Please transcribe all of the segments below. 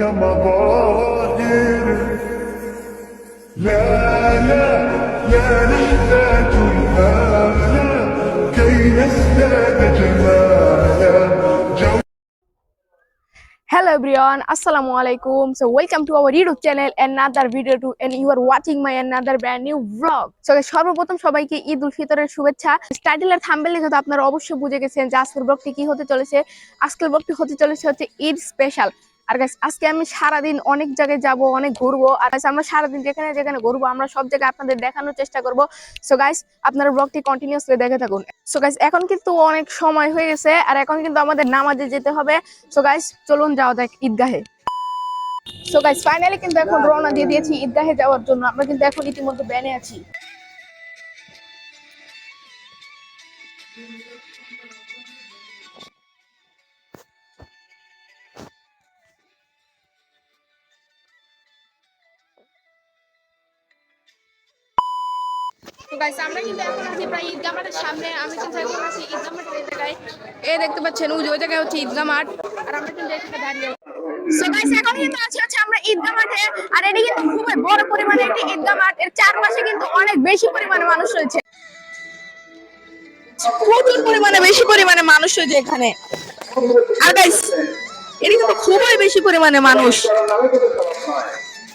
كمظاهر لا لا لا نحتاج المال كي نزداد جمالا جو Hello everyone, Assalamu alaikum. So welcome to our YouTube channel, another video to and you are watching my another brand new vlog. So guys, সর্বপ্রথম সবাইকে ঈদ উল ফিতরের শুভেচ্ছা title আর থাম্বেলে কিন্তু আপনারা অবশ্যই বুঝে গেছেন যে আজকের ব্লগটি কি হতে চলেছে আজকের ব্লগটি হতে চলেছে হচ্ছে ঈদ স্পেশাল আর গাইস আজকে আমি সারাদিন অনেক জায়গায় যাব অনেক ঘুরবো। আর guys, আমরা সারাদিন যেখানে যেখানে ঘুরবো আমরা সব জায়গায় আপনাদের দেখানোর চেষ্টা করব। সো গাইস আপনারা ব্লগটি কন্টিনিউসলি দেখে থাকুন। সো গাইস এখন কিন্তু অনেক সময় হয়ে গেছে আর এখন কিন্তু আমাদের নামাজে যেতে হবে। সো গাইস চলুন যাওয়া যাক ঈদগাহে। সো গাইস ফাইনালি কিন্তু এখন রওনা দিয়ে দিয়েছি ঈদগাহে যাওয়ার জন্য। আমরা কিন্তু এখন ইতিমধ্যে ব্যানে আছি। তো গাইস, আমরা কিন্তু এখন আছি প্রায় ঈদগাহ মাঠের সামনে। আমি কিন্তু এখন আছি ঈদগাহ মাঠের এই জায়গায়। এই দেখতে পাচ্ছেন ওই জায়গায় হচ্ছে ঈদগাহ মাঠ। আর আমরা কিন্তু এখানে দাঁড়িয়ে মাঠে। আর কিন্তু খুবই বড় পরিমাণে মাঠ। এর চারপাশে কিন্তু অনেক বেশি পরিমাণে মানুষ বেশি পরিমাণে মানুষ এখানে। আর খুবই বেশি পরিমাণে মানুষ।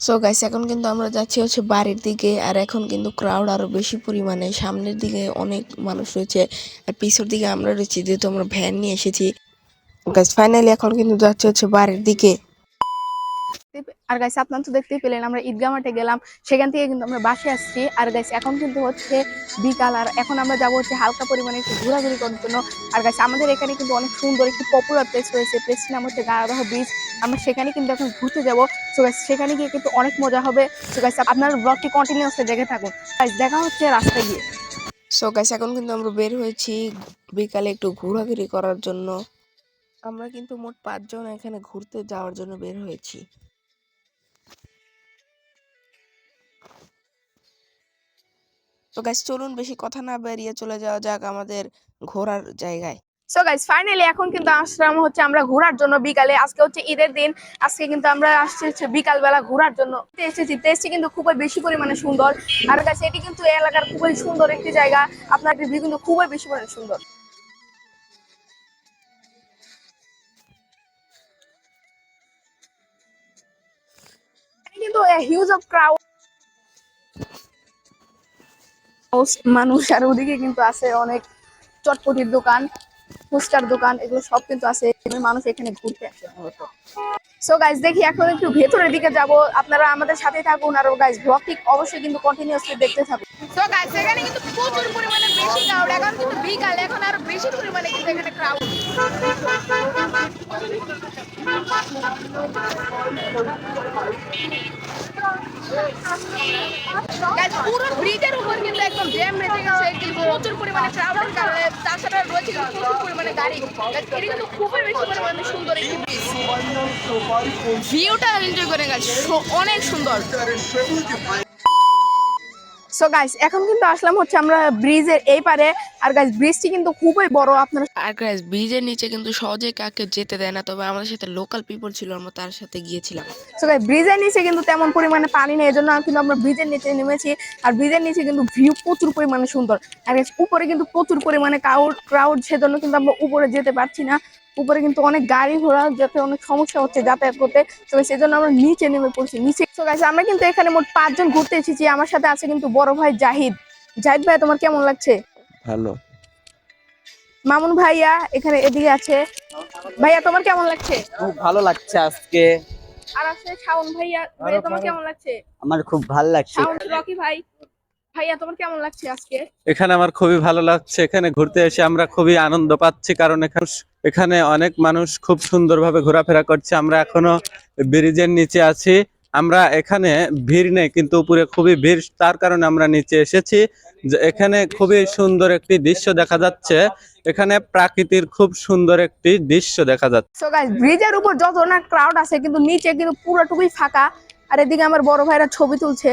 সো গাইস এখন কিন্তু আমরা যাচ্ছি হচ্ছে বাড়ির দিকে, আর এখন কিন্তু ক্রাউড আরও বেশি পরিমাণে। সামনের দিকে অনেক মানুষ রয়েছে, আর পিছর দিকে আমরা রয়েছি, যেহেতু আমরা ভ্যান নিয়ে এসেছি। গাইস ফাইনালি এখন কিন্তু যাচ্ছে হচ্ছে বাড়ির দিকে। আর গাইস আপনার তো দেখতেই পেলেন, আমরা ঈদগাহ মাঠে গেলাম। সেখান থেকে কিন্তু আমরা বাসে আসছি। আর গাইস এখন কিন্তু হচ্ছে বিকাল, আর এখন আমরা যাব হচ্ছে হালকা পরিমাণে একটু ঘোরাঘুরি করার জন্য। আর গাইস আমাদের এখানে কিন্তু অনেক সুন্দর একটি পপুলার প্লেস রয়েছে। প্লেসটির নাম হচ্ছে গারাদাহ বিচ আমরা সেখানে কিন্তু এখন ঘুরতে যাব। সো গাইস সেখানে গিয়ে কিন্তু অনেক মজা হবে। সো গাইস আপনার ব্লগটি কন্টিনিউসলি দেখে থাকুন। গাইস দেখা হচ্ছে রাস্তায় গিয়ে। সো গাইস এখন কিন্তু আমরা বের হয়েছি বিকালে একটু ঘোরাঘুরি করার জন্য। আমরা কিন্তু মোট পাঁচজন এখানে ঘুরতে যাওয়ার জন্য বের হয়েছি। তো গাইস চলুন বেশি কথা না বেরিয়ে চলে যাওয়া যাক আমাদের ঘোরার জায়গায়। সো গাইস ফাইনালি এখন কিন্তু আসলাম হচ্ছে আমরা ঘোরার জন্য বিকালে। আজকে হচ্ছে ঈদের দিন। আজকে কিন্তু আমরা আসছি হচ্ছে বিকাল বেলা ঘোরার জন্য। এসেছি। প্লেসটি কিন্তু খুবই বেশি পরিমাণে সুন্দর। আর গাছ এটি কিন্তু এলাকার খুবই সুন্দর একটি জায়গা। আপনার কিন্তু খুবই বেশি পরিমাণে সুন্দর। এখানে huge of crowd মানুষ আর ওদিকে কিন্তু আছে অনেক চটপটির দোকান, ফুচকার দোকান, এগুলো সব কিন্তু আছে। মানুষ এখানে ঘুরতে আসে। মূলত সো গাইজ দেখি এখন একটু ভেতরের দিকে যাব। আপনারা আমাদের সাথে থাকুন। আর গাইজ ব্লগটি অবশ্যই কিন্তু কন্টিনিউসলি দেখতে থাকুন। সো গাইজ এখানে কিন্তু প্রচুর পরিমাণে বেশি ক্রাউড এখন কিন্তু বিকাল, এখন আরও বেশি পরিমাণে কিন্তু এখানে ক্রাউড পুরো ব্রিজের উপর কিন্তু একদম জ্যাম বেঁধে গেছে প্রচুর পরিমাণে ক্রাউডের কারণে তাছাড়া রয়েছে প্রচুর পরিমাণে গাড়ি। কিন্তু খুবই বেশি পরিমাণে সুন্দর একটি ব্রিজ ভিউটা এনজয় করে গেছে অনেক সুন্দর। সো গাইস এখন কিন্তু আসলাম হচ্ছে আমরা ব্রিজের এই পারে। আর গাইস ব্রিজটি কিন্তু খুবই বড় আপনারা আর গাইস ব্রিজের নিচে কিন্তু সহজে কাকে যেতে দেয় না তবে আমাদের সাথে লোকাল পিপল ছিল আমরা তার সাথে গিয়েছিলাম। সো গাইস ব্রিজের নিচে কিন্তু তেমন পরিমাণে পানি নেই এজন্য কিন্তু আমরা ব্রিজের নিচে নেমেছি। আর ব্রিজের নিচে কিন্তু ভিউ প্রচুর পরিমাণে সুন্দর। আর গাইস উপরে কিন্তু প্রচুর পরিমাণে ক্রাউড ক্রাউড সেজন্য কিন্তু আমরা উপরে যেতে পারছি না। উপরে কিন্তু অনেক গাড়ি ঘোড়া যাতে অনেক সমস্যা হচ্ছে যাতায়াত করতে। তো সেজন্য আমরা নিচে নেমে পড়ছি নিচে। তো গাইস আমরা কিন্তু এখানে মোট পাঁচজন ঘুরতে এসেছি। আমার সাথে আছে কিন্তু বড় ভাই জাহিদ। জাহিদ ভাই তোমার কেমন লাগছে? ভালো। মামুন ভাইয়া এখানে এদিকে আছে। ভাইয়া তোমার কেমন লাগছে? খুব ভালো লাগছে আজকে। আর আছে শাওন ভাইয়া। ভাইয়া তোমার কেমন লাগছে? আমার খুব ভালো লাগছে। শাওন রকি ভাই। ভাইয়া তোমার কেমন লাগছে আজকে? এখানে আমার খুবই ভালো লাগছে। এখানে ঘুরতে এসে আমরা খুবই আনন্দ পাচ্ছি কারণ এখানে এখানে অনেক মানুষ খুব সুন্দরভাবে ঘোরাফেরা করছে। আমরা এখনও ব্রিজের নিচে আছি। আমরা এখানে ভিড় নেই কিন্তু উপরে খুবই ভিড়। তার কারণে আমরা নিচে এসেছি। যে এখানে খুবই সুন্দর একটি দৃশ্য দেখা যাচ্ছে। এখানে প্রাকৃতির খুব সুন্দর একটি দৃশ্য দেখা যাচ্ছে। ব্রিজের উপর যত না ক্রাউড আছে কিন্তু নিচে কিন্তু পুরোটুকুই ফাঁকা। আর এদিকে আমার বড় ভাইরা ছবি তুলছে।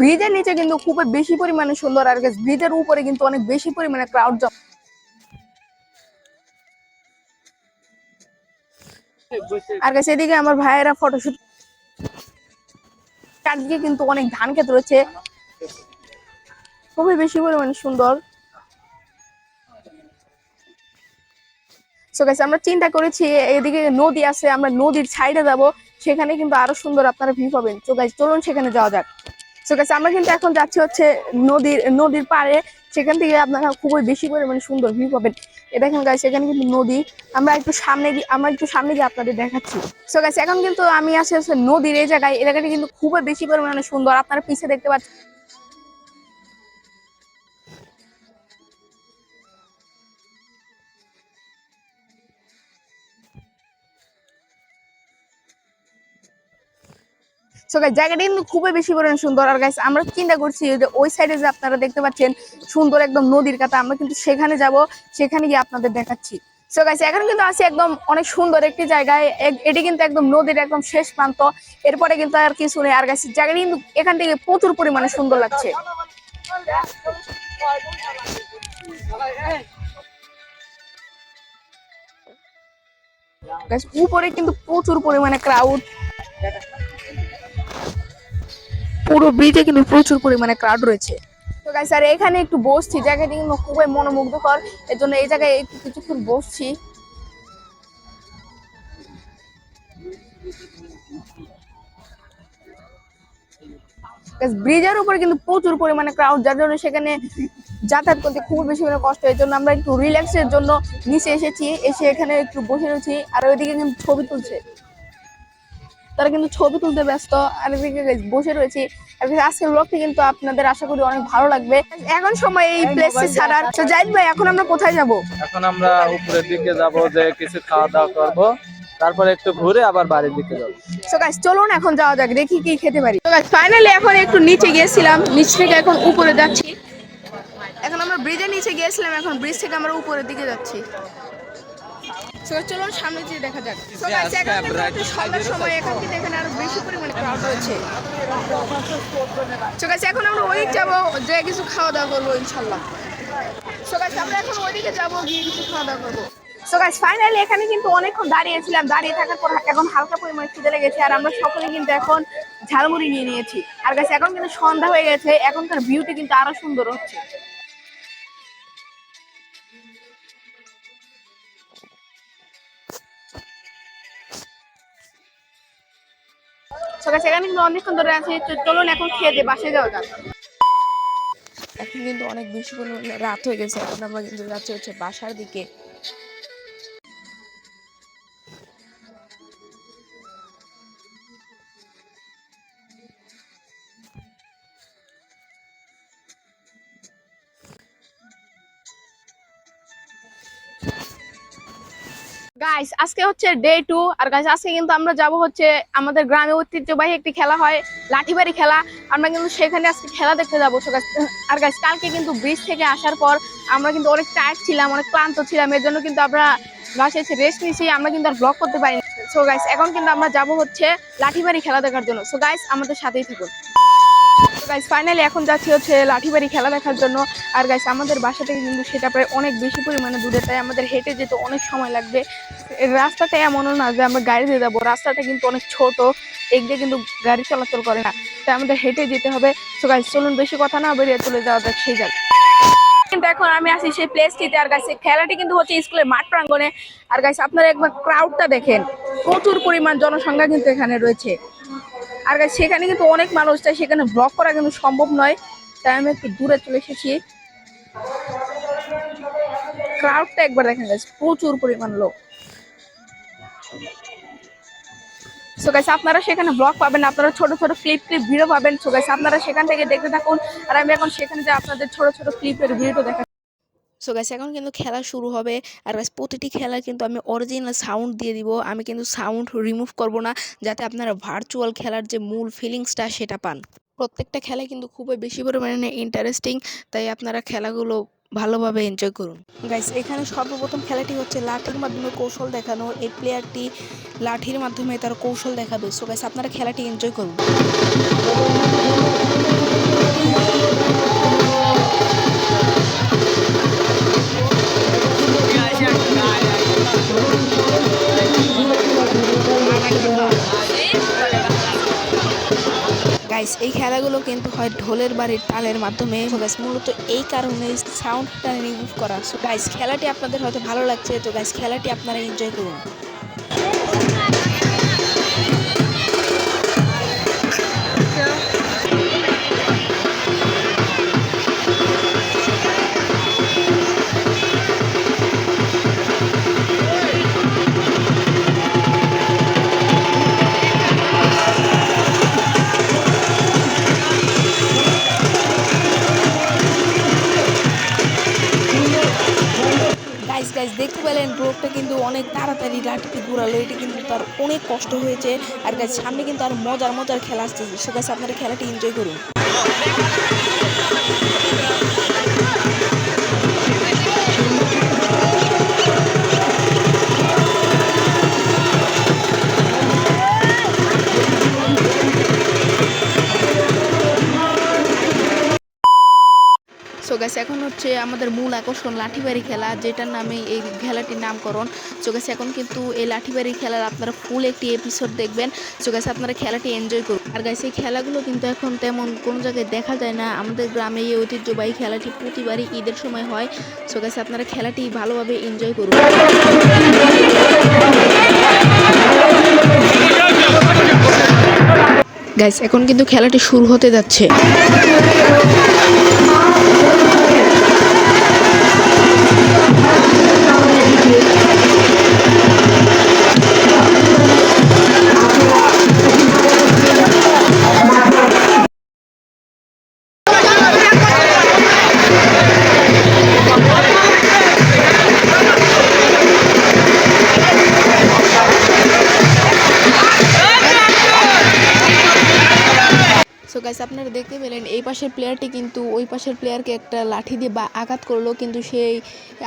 ব্রিজের নিচে কিন্তু খুব বেশি পরিমাণে সুন্দর, আর ব্রিজের উপরে কিন্তু অনেক বেশি পরিমাণে ক্রাউড জমা আর গাছ এদিকে আমার ভাইয়েরা ফটোশুট চারদিকে কিন্তু অনেক ধান ক্ষেত রয়েছে। খুবই বেশি পরিমাণে সুন্দর। সো গাইস আমরা চিন্তা করেছি, এদিকে নদী আছে, আমরা নদীর সাইডে যাব, সেখানে কিন্তু আরও সুন্দর আপনারা ভিউ পাবেন। চলুন সেখানে যাওয়া যাক। আমরা কিন্তু এখন যাচ্ছি হচ্ছে নদীর নদীর পাড়ে। সেখান থেকে আপনারা খুবই বেশি পরিমাণে সুন্দর ভিউ পাবেন। এ দেখেন গাছ সেখানে কিন্তু নদী। আমরা একটু সামনে গিয়ে, আমরা একটু সামনে গিয়ে আপনাদের দেখাচ্ছি। সো গাছ এখন কিন্তু আমি আসি হচ্ছে নদীর এই জায়গায়। এলাকাটি কিন্তু খুবই বেশি পরিমাণে সুন্দর। আপনারা পিছিয়ে দেখতে পাচ্ছেন সো গাইস জায়গাটা কিন্তু খুবই বেশি পরিমাণে সুন্দর। আর গাইস আমরা চিন্তা করছি যে ওই সাইডে যে আপনারা দেখতে পাচ্ছেন, সুন্দর একদম নদীর কাছে আমরা কিন্তু সেখানে যাব, সেখানে গিয়ে আপনাদের দেখাচ্ছি। সো গাইস এখন কিন্তু আছি একদম অনেক সুন্দর একটি জায়গায়। এটি কিন্তু একদম নদীর একদম শেষ প্রান্ত। এরপরে কিন্তু আর কিছু নেই। আর গাইস জায়গাটি কিন্তু এখান থেকে প্রচুর পরিমাণে সুন্দর লাগছে। উপরে কিন্তু প্রচুর পরিমাণে ক্রাউড পুরো ব্রিজে কিন্তু প্রচুর পরিমাণে ক্রাউড রয়েছে। তো গাইস আর এখানে একটু বসছি। জায়গাটি কিন্তু খুবই মনোমুগ্ধকর। এর জন্য এই জায়গায় একটু কিছুক্ষণ বসছি। ব্রিজের উপরে কিন্তু প্রচুর পরিমাণে ক্রাউড যার জন্য সেখানে যাতায়াত করতে খুব বেশি করে কষ্ট। এর জন্য আমরা একটু রিল্যাক্সের জন্য নিচে এসেছি। এসে এখানে একটু বসে রয়েছি। আর ওইদিকে কিন্তু ছবি তুলছে। তারা কিন্তু ছবি তুলতে ব্যস্ত আর এদিকে বসে রয়েছি। আজকের ব্লগটি কিন্তু আপনাদের আশা করি অনেক ভালো লাগবে। এখন সময় এই প্লেসটি ছাড়ার। তো জাহিদ ভাই এখন আমরা কোথায় যাব? এখন আমরা উপরের দিকে যাব যে কিছু খাওয়া দাওয়া করব। তারপর একটু ঘুরে আবার বাড়ির দিকে যাব। তো গাইস চলুন এখন যাওয়া যাক দেখি কি খেতে পারি। তো গাইস ফাইনালি এখন একটু নিচে গিয়েছিলাম নিচ থেকে এখন উপরে যাচ্ছি। এখন আমরা ব্রিজের নিচে গিয়েছিলাম এখন ব্রিজ থেকে আমরা উপরের দিকে যাচ্ছি। চলুন সামনে দিয়ে দেখা যাক। Guys, এখন কিন্তু একটু সন্ধ্যার সময় এখন কিন্তু এখানে আরও বেশি পরিমাণে ক্রাউড রয়েছে। তো guys, এখন আমরা ওইদিক যাব যে কিছু খাওয়া দাওয়া করব ইনশাল্লাহ সো গাইস আমরা এখন ওইদিকে যাব গিয়ে কিছু খাওয়া দাওয়া করব। সো গাইস ফাইনালি এখানে কিন্তু অনেকক্ষণ দাঁড়িয়েছিলাম। দাঁড়িয়ে থাকার পর এখন হালকা পরিমাণে খিদে লেগেছে আর আমরা সকলে কিন্তু এখন ঝালমুড়ি নিয়ে নিয়েছি। আর গাইস এখন কিন্তু সন্ধ্যা হয়ে গেছে এখনকার ভিউটি কিন্তু আরও সুন্দর হচ্ছে। গাইস এখানে কিন্তু অনেকক্ষণ ধরে আছি চলুন এখন খেয়ে দিয়ে বাসে যাওয়া যাক। এখন কিন্তু অনেক বেশি পরিমাণে রাত হয়ে গেছে, এখন আমরা কিন্তু যাচ্ছি হচ্ছে বাসার দিকে। গাইস আজকে হচ্ছে ডে টু আর গাইস আজকে কিন্তু আমরা যাব হচ্ছে আমাদের গ্রামে ঐতিহ্যবাহী একটি খেলা হয়, লাঠিবাড়ি খেলা। আমরা কিন্তু সেখানে আজকে খেলা দেখতে যাব আর গাইস কালকে কিন্তু ব্রিজ থেকে আসার পর আমরা কিন্তু অনেক টায়ার্ড ছিলাম, অনেক ক্লান্ত ছিলাম, এর জন্য কিন্তু আমরা বাসায় এসে রেস্ট নিয়েছি, আমরা কিন্তু আর ব্লগ করতে পারিনি। সো গাইস এখন কিন্তু আমরা যাব হচ্ছে লাঠিবাড়ি খেলা দেখার জন্য। সো গাইস আমাদের সাথেই থাকুন। গাইস ফাইনালি এখন যাচ্ছি হচ্ছে লাঠিবাড়ি খেলা দেখার জন্য। আর গাইস আমাদের বাসা থেকে কিন্তু সেটা প্রায় অনেক বেশি পরিমাণে দূরে, তাই আমাদের হেঁটে যেতে অনেক সময় লাগবে। রাস্তাটা এমনও না যে আমরা গাড়ি দিয়ে যাব, রাস্তাটা কিন্তু অনেক ছোট এগ দিয়ে কিন্তু গাড়ি চলাচল করে না। তাই আমাদের হেঁটে যেতে হবে। তো গাইস চলুন বেশি কথা না বেরিয়ে চলে যাওয়া যাক, সেই জায়গায় কিন্তু এখন আমি আছি সেই প্লেসটিতে আর গাইস খেলাটি কিন্তু হচ্ছে স্কুলের মাঠ প্রাঙ্গণে। আর গাইস আপনারা একবার ক্রাউডটা দেখেন। প্রচুর পরিমাণ জনসংখ্যা কিন্তু এখানে রয়েছে। আর সেখানে কিন্তু অনেক মানুষ তাই সেখানে ব্লগ করা কিন্তু সম্ভব নয়। তাই আমি একটু দূরে চলে এসেছি। ক্রাউডটা একবার দেখেন গেছে প্রচুর পরিমাণ লোক। সো গাইস আপনারা সেখানে ব্লগ পাবেন, আপনারা ছোট ছোট ক্লিপ ক্লিপ ভিডিও পাবেন। সো গাইস আপনারা সেখান থেকে দেখতে থাকুন। আর আমি এখন সেখানে যে আপনাদের ছোট ছোট ক্লিপের ভিডিও দেখা সো গাইস এখন কিন্তু খেলা শুরু হবে। আর গাইস প্রতিটি খেলা কিন্তু আমি অরিজিনাল সাউন্ড দিয়ে দিব। আমি কিন্তু সাউন্ড রিমুভ করব না, যাতে আপনারা ভার্চুয়াল খেলার যে মূল ফিলিংসটা সেটা পান। প্রত্যেকটা খেলা কিন্তু খুবই বেশি পরিমাণে ইন্টারেস্টিং তাই আপনারা খেলাগুলো ভালোভাবে এনজয় করুন। গাইস এখানে সর্বপ্রথম খেলাটি হচ্ছে লাঠির মাধ্যমে কৌশল দেখানো। এই প্লেয়ারটি লাঠির মাধ্যমে তার কৌশল দেখাবে। সো গাইস আপনারা খেলাটি এনজয় করুন। এই খেলাগুলো কিন্তু হয় ঢোলের বাড়ির তালের মাধ্যমে। মূলত এই কারণে সাউন্ডটা রিমুভ করা। সো গাইস খেলাটি আপনাদের হয়তো ভালো লাগছে। তো গাইস খেলাটি আপনারা এনজয় করুন। এটি কিন্তু তার অনেক কষ্ট হয়েছে। আর সামনে কিন্তু আর মজার মজার খেলা আসতেছে। সে আপনারা খেলাটি এনজয় করুন। গাইস এখন হচ্ছে আমাদের মূল আকর্ষণ লাঠিবাড়ি খেলা, যেটার নামে এই খেলাটির নামকরণ। গাইস এখন কিন্তু এই লাঠিবাড়ি খেলার আপনারা ফুল একটি এপিসোড দেখবেন। গাইস আপনারা খেলাটি এনজয় করুন। আর গাইস এই খেলাগুলো কিন্তু এখন তেমন কোনো জায়গায় দেখা যায় না। আমাদের গ্রামে এই ঐতিহ্যবাহী খেলাটি প্রতিবারই ঈদের সময় হয়। গাইস আপনারা খেলাটি ভালোভাবে এনজয় করুন। গাইস এখন কিন্তু খেলাটি শুরু হতে যাচ্ছে। পাশের প্লেয়ারটি কিন্তু ওই পাশের প্লেয়ারকে একটা লাঠি দিয়ে বা আঘাত করল, কিন্তু সেই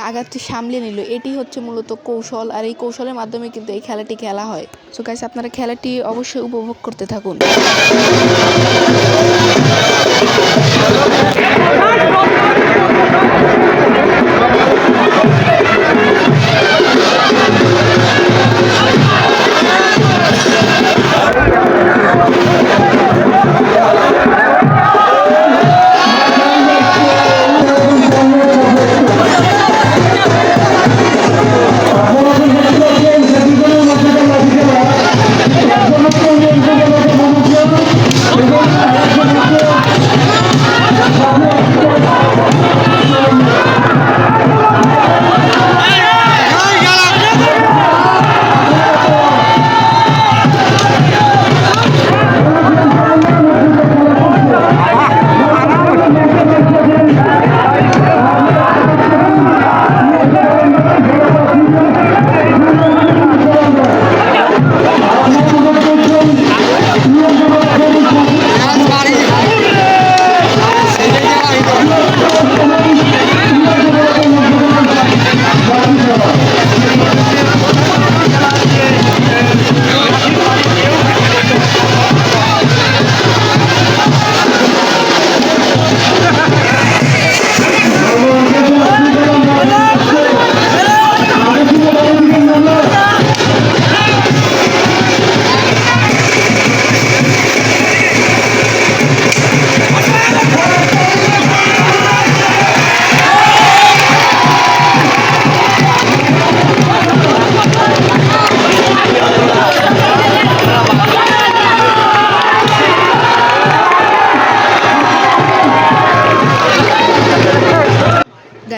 আঘাতটি সামলে নিল। এটি হচ্ছে মূলত কৌশল, আর এই কৌশলের মাধ্যমে কিন্তু এই খেলাটি খেলা হয়। সো গাইস আপনারা খেলাটি অবশ্যই উপভোগ করতে থাকুন।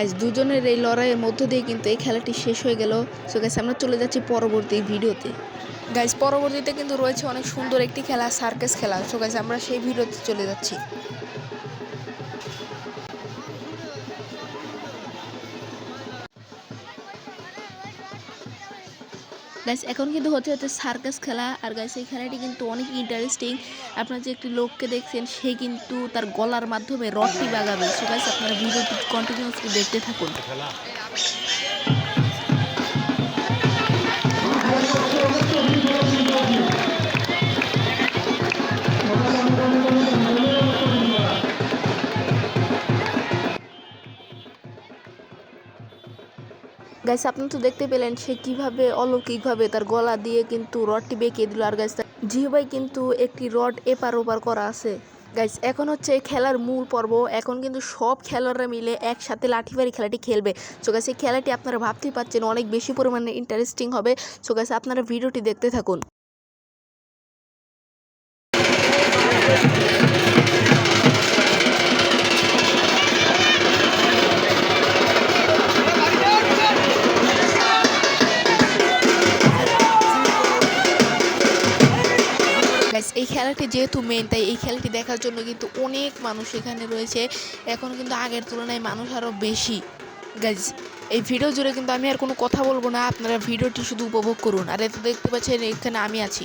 গাইজ দুজনের এই লড়াইয়ের মধ্য দিয়ে কিন্তু এই খেলাটি শেষ হয়ে গেল। সো গাইজ আমরা চলে যাচ্ছি পরবর্তী ভিডিওতে। গাইজ পরবর্তীতে কিন্তু রয়েছে অনেক সুন্দর একটি খেলা সার্কাস খেলা। সো গাইজ আমরা সেই ভিডিওতে চলে যাচ্ছি। গাইস এখন কিন্তু হতে হতে সার্কাস খেলা। আর গাইস এই খেলাটি কিন্তু অনেক ইন্টারেস্টিং আপনারা যে একটি লোককে দেখছেন, সে কিন্তু তার গলার মাধ্যমে রডটি বাগাবে সো গাইস আপনারা ভিডিওটি কন্টিনিউসলি দেখতে থাকুন। গাইস আপনি তো দেখতে পেলেন, সে কীভাবে অলৌকিকভাবে তার গলা দিয়ে কিন্তু রডটি বেঁকিয়ে দিল। আর গাইস জিহবাই কিন্তু একটি রড এপার ওপার করা আছে। গাইস এখন হচ্ছে খেলার মূল পর্ব। এখন কিন্তু সব খেলোয়াড়রা মিলে একসাথে লাঠিবাড়ি খেলাটি খেলবে। সো গাইস এই খেলাটি আপনারা ভাবতেই পারছেন, অনেক বেশি পরিমাণে ইন্টারেস্টিং হবে। সো গাইস আপনারা ভিডিওটি দেখতে থাকুন। খেলাটি যেহেতু মেন তাই এই খেলাটি দেখার জন্য কিন্তু অনেক মানুষ এখানে রয়েছে। এখন কিন্তু আগের তুলনায় মানুষ আরও বেশি। গাইজ এই ভিডিও জুড়ে কিন্তু আমি আর কোনো কথা বলব না, আপনারা ভিডিওটি শুধু উপভোগ করুন। আর এতে দেখতে পাচ্ছেন এখানে আমি আছি।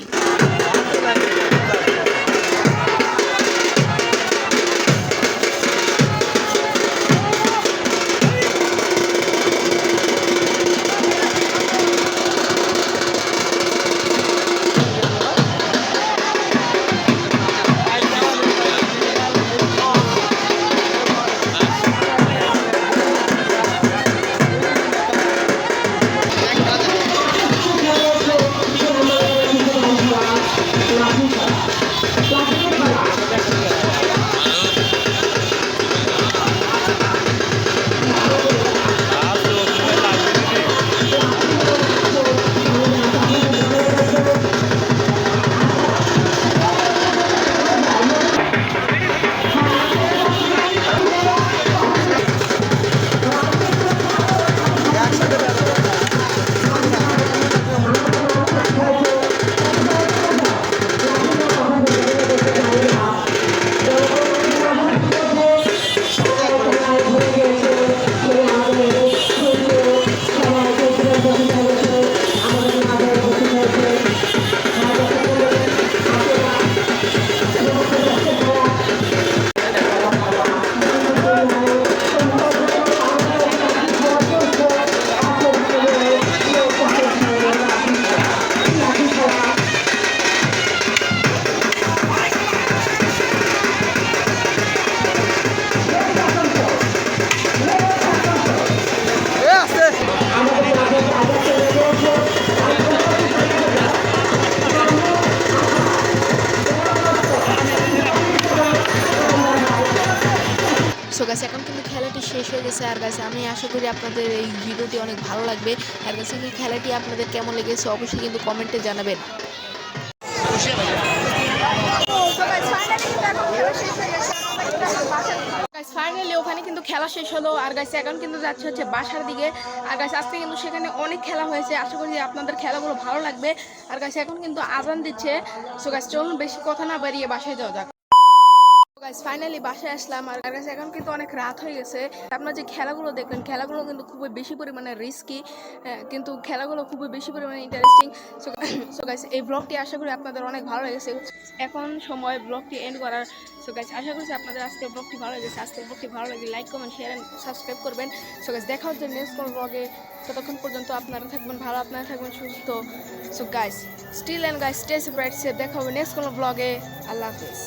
ভালো লাগবে। আর গাছে এই খেলাটি আপনাদের কেমন লেগেছে অবশ্যই কিন্তু কমেন্টে জানাবেন। ফাইনালি ওখানে কিন্তু খেলা শেষ হলো। আর গাইছে এখন কিন্তু যাচ্ছে হচ্ছে বাসার দিকে। আর গাছ আজকে কিন্তু সেখানে অনেক খেলা হয়েছে। আশা করি আপনাদের খেলাগুলো ভালো লাগবে। আর গাছ এখন কিন্তু আজান দিচ্ছে। সো গাছ চলুন, বেশি কথা না বাড়িয়ে বাসায় যাওয়া যাক। গাইস ফাইনালি বাসায় আসলাম আর গাইস এখন কিন্তু অনেক রাত হয়ে গেছে। আপনারা যে খেলাগুলো দেখবেন খেলাগুলো কিন্তু খুবই বেশি পরিমাণে রিস্কি কিন্তু খেলাগুলো খুবই বেশি পরিমাণে ইন্টারেস্টিং সো গাইস এই ব্লগটি আশা করি আপনাদের অনেক ভালো লেগেছে। এখন সময় ব্লগটি এন্ড করার। সো গাইস আশা করছি আপনাদের আজকে ব্লগটি ভালো লেগেছে। আজকের ব্লগটি ভালো লাগলে like comment share and subscribe করবেন। সো গাইস দেখা হচ্ছে নেক্সট কোনো ব্লগে ততক্ষণ পর্যন্ত আপনারা থাকবেন ভালো, আপনারা থাকবেন সুস্থ। So guys still and guys stay separate safe দেখা হবে নেক্সট কোনো ব্লগে আল্লাহ হাফিজ।